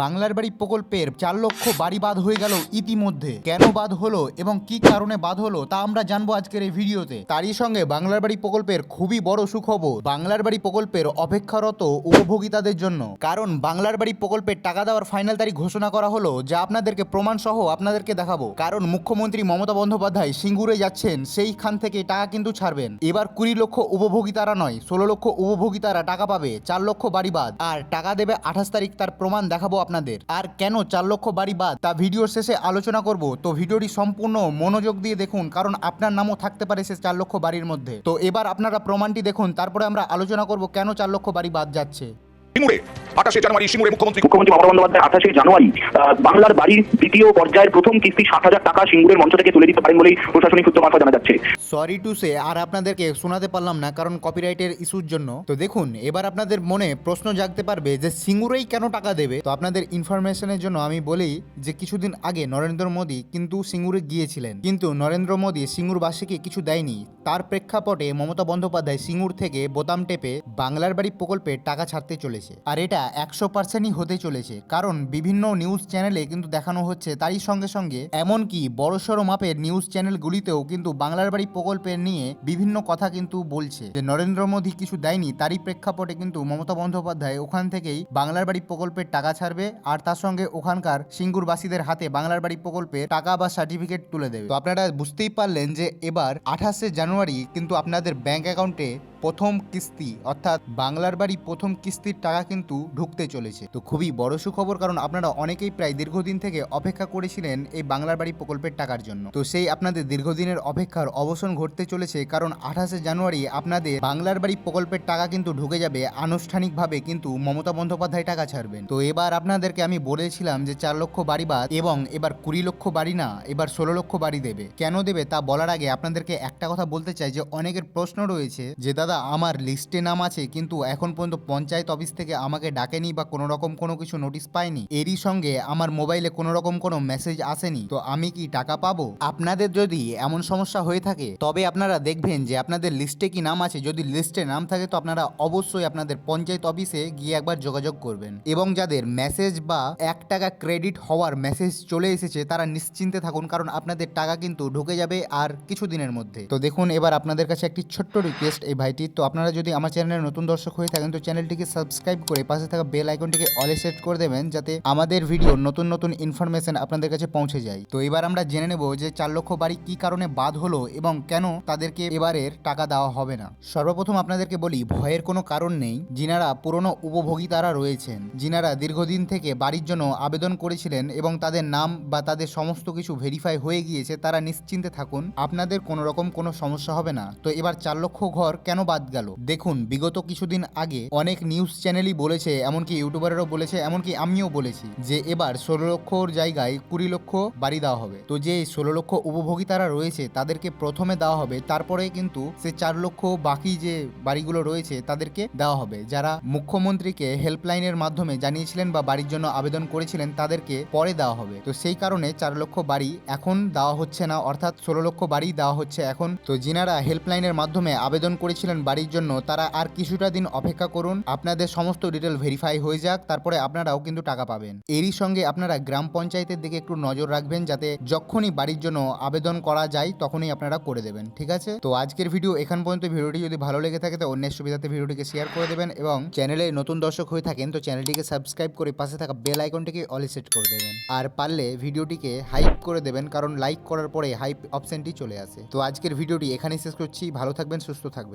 বাংলার বাড়ি প্রকল্পের চার লক্ষ বাড়ি বাদ হয়ে গেল ইতিমধ্যে। কেন বাদ হলো এবং কি কারণে বাদ হলো তা আমরা জানব আজকের এই ভিডিওতে। তারই সঙ্গে বাংলার বাড়ি প্রকল্পের খুবই বড় সুখবর, বাংলার বাড়ি প্রকল্পের অপেক্ষারত উপভোগিতাদের জন্য। কারণ বাংলার বাড়ি প্রকল্পের টাকা দেওয়ার ফাইনাল তারিখ ঘোষণা করা হলো, যা আপনাদেরকে প্রমাণ সহ আপনাদেরকে দেখাবো। কারণ মুখ্যমন্ত্রী মমতা বন্দ্যোপাধ্যায় সিঙ্গুরে যাচ্ছেন, সেইখান থেকে টাকা কিন্তু ছাড়বেন। এবার কুড়ি লক্ষ উপভোগিতারা নয়, ষোলো লক্ষ উপভোগিতারা টাকা পাবে, চার লক্ষ বাড়ি বাদ। আর টাকা দেবে আঠাশ তারিখ তার প্রমাণ দেখাবো আপনাদের। আর কেন চার লক্ষ বাড়ি বাদ? তা ভিডিওর শেষে আলোচনা করব। তো ভিডিওটি সম্পূর্ণ মনোযোগ দিয়ে দেখুন, কারণ আপনার নামও থাকতে পারে সে চার লক্ষ বাড়ির মধ্যে। তো এবার আপনারা প্রমাণটি দেখুন, তারপরে আমরা আলোচনা করব কেন চার লক্ষ বাড়ি বাদ যাচ্ছে। সিঙ্গুরে আঠাশে জানুয়ারি সিঙ্গুরে মুখ্যমন্ত্রী মুখ্যমন্ত্রী মমতা বন্দ্যোপাধ্যায় আঠাশে জানুয়ারি বাংলার বাড়ির দ্বিতীয় পর্যায়ের প্রথম কিস্তি ষাট হাজার টাকা সিঙ্গুরের মঞ্চ থেকে তুলে দিতে পারেন বলেই প্রশাসনিক সূত্র মারফত জানা যাচ্ছে। সরি টু সে আর আপনাদেরকে শোনাতে পারলাম না কারণ কপিরাইটের ইস্যুর জন্য। তো দেখুন এবার আপনাদের মনে প্রশ্ন জাগতে পারবে যে সিঙ্গুরেই কেন টাকা দেবে? তো আপনাদের ইনফরমেশনের জন্য আমি বলি যে কিছুদিন আগে নরেন্দ্র মোদী কিন্তু সিঙ্গুরে গিয়েছিলেন। কিন্তু নরেন্দ্র মোদী সিঙ্গুরবাসীকে কিছু দেয়নি। তার প্রেক্ষাপটে মমতা বন্দ্যোপাধ্যায় সিঙ্গুর থেকে বোতাম টেপে বাংলার বাড়ি প্রকল্পে টাকা ছাড়তে চলেছে আর এটা একশো পার্সেন্টই হতে চলেছে। কারণ বিভিন্ন নিউজ চ্যানেলে কিন্তু দেখানো হচ্ছে তারই সঙ্গে সঙ্গে, এমনকি বড়সড় মাপের নিউজ চ্যানেলগুলিতেও কিন্তু বাংলার বাড়ি প্রকল্পের নিয়ে বিভিন্ন কথা কিন্তু বলছে। যে নরেন্দ্র মোদী কিছু দেয়নি, তারই প্রেক্ষাপটে কিন্তু মমতা বন্দ্যোপাধ্যায় ওখান থেকেই বাংলার বাড়ি প্রকল্পের টাকা ছাড়বে, আর তার সঙ্গে ওখানকার সিঙ্গুরবাসীদের হাতে বাংলার বাড়ি প্রকল্পে টাকা বা সার্টিফিকেট তুলে দেবে। তো আপনারা বুঝতেই পারলেন যে এবার আঠাশে জানুয়ারি কিন্তু আপনাদের ব্যাংক অ্যাকাউন্টে প্রথম কিস্তি, অর্থাৎ বাংলার বাড়ি প্রথম কিস্তির টাকা কিন্তু ঢুকতে চলেছে। তো খুবই বড় সুখবর, কারণ আপনারা অনেকেই প্রায় দীর্ঘদিন থেকে অপেক্ষা করেছিলেন এই বাংলার বাড়ি প্রকল্পের টাকার জন্য। তো সেই আপনাদের দীর্ঘদিনের অপেক্ষার অবসান ঘটতে চলেছে, কারণ আঠাশে জানুয়ারি আপনাদের বাংলার বাড়ি প্রকল্পের টাকা কিন্তু ঢুকে যাবে, আনুষ্ঠানিকভাবে কিন্তু মমতা বন্দ্যোপাধ্যায় টাকা ছাড়বেন। তো এবার আপনাদেরকে আমি বলেছিলাম যে চার লক্ষ বাড়ি বাদ এবং এবার কুড়ি লক্ষ বাড়ি না, এবার ষোলো লক্ষ বাড়ি দেবে। কেন দেবে তা বলার আগে আপনাদেরকে একটা কথা বলতে চাই যে অনেকের প্রশ্ন রয়েছে যে, দাদা আমার লিস্টে নাম আছে, কিন্তু এখন পর্যন্ত পঞ্চায়েত অফিস থেকে আমাকে ডাকেনি বা কোনো রকম কোনো কিছু নোটিশ পাইনি এরই সঙ্গে আমার মোবাইলে কোনো রকম কোনো মেসেজ আসেনি। তো আমি কি টাকা পাবো? আপনাদের যদি এমন সমস্যা হয়ে থাকে, তবে আপনারা দেখবেন যে আপনাদের লিস্টে কি নাম আছে। যদি লিস্টে নাম থাকে, তো আপনারা অবশ্যই আপনাদের পঞ্চায়েত অফিসে গিয়ে একবার যোগাযোগ করবেন। এবং যাদের মেসেজ বা এক টাকা ক্রেডিট হওয়ার মেসেজ চলে এসেছে, তারা নিশ্চিন্তে থাকুন, কারণ আপনাদের টাকা কিন্তু ঢুকে যাবে আর কিছু দিনের মধ্যে। তো দেখুন, এবার আপনাদের কাছে একটি ছোট্ট রিকোয়েস্ট এই ভাইটি তো আপনারা যদি আমার চ্যানেলে নতুন দর্শক হয়ে থাকেন, তো চ্যানেলটিকে সাবস্ক্রাইব করে পাশে থাকা বেল আইকনটিকে অলে সেট করে দেবেন, যাতে আমাদের ভিডিও নতুন নতুন ইনফরমেশন আপনাদের কাছে পৌঁছে যায়। তো এবার আমরা জেনে নেব যে চার লক্ষ বাড়ি কি কারণে বাদ হলো এবং কেন তাদেরকে এবারের টাকা দেওয়া হবে না। সর্বপ্রথম আপনাদেরকে বলি, ভয়ের কোনো কারণ নেই। যিনারা পুরনো উপভোগিতারা রয়েছেন, যিনারা দীর্ঘদিন থেকে বাড়ির জন্য আবেদন করেছিলেন এবং তাদের নাম বা তাদের সমস্ত কিছু ভেরিফাই হয়ে গিয়েছে, তারা নিশ্চিন্তে থাকুন। আপনাদের কোনো রকম কোনো সমস্যা হবে না। তো এবার চার লক্ষ ঘর কেন বাদ গেল। দেখুন, বিগত কিছুদিন আগে অনেক নিউজ চ্যানেলই বলেছে, এমনকি ইউটিউবারেরও বলেছে, এমনকি আমিও বলেছি যে এবার ষোলো লক্ষর জায়গায় কুড়ি লক্ষ বাড়ি দেওয়া হবে। তো যে ষোলো লক্ষ উপভোগিতারা রয়েছে, তাদেরকে প্রথমে দেওয়া হবে তারপরে কিন্তু সে চার লক্ষ বাকি যে বাড়িগুলো রয়েছে, তাদেরকে দেওয়া হবে। যারা মুখ্যমন্ত্রীকে হেল্পলাইনের মাধ্যমে জানিয়েছিলেন বা বাড়ির জন্য আবেদন করেছিলেন, তাদেরকে পরে দেওয়া হবে। তো সেই কারণে চার লক্ষ বাড়ি এখন দেওয়া হচ্ছে না, অর্থাৎ ষোলো লক্ষ বাড়ি দেওয়া হচ্ছে এখন। তো যিনারা হেল্পলাইনের মাধ্যমে আবেদন করেছিলেন বাড়ির জন্য, তারা আর কিছুটা দিন অপেক্ষা করুন। আপনাদের সমস্ত ডিটেল ভেরিফাই হয়ে যাক, তারপরে আপনারাও কিন্তু টাকা পাবেন। এরই সঙ্গে আপনারা গ্রাম পঞ্চায়েতের দিকে একটু নজর রাখবেন, যাতে যখনই বাড়ির জন্য আবেদন করা যায়, তখনই আপনারা করে দেবেন, ঠিক আছে? তো আজকের ভিডিও এখান পর্যন্ত। ভিডিওটি যদি ভালো লেগে থাকে, তো অন্যের সুবিধাতে ভিডিওটিকে শেয়ার করে দেবেন এবং চ্যানেলে নতুন দর্শক হয়ে থাকেন, তো চ্যানেলটিকে সাবস্ক্রাইব করে পাশে থাকা বেল আইকনটিকে অলে সেট করে দেবেন। আর পারলে ভিডিওটিকে হাইপ করে দেবেন, কারণ লাইক করার পরে হাইপ অপশনটি চলে আসে। তো আজকের ভিডিওটি এখানেই শেষ করছি। ভালো থাকবেন, সুস্থ থাকবেন।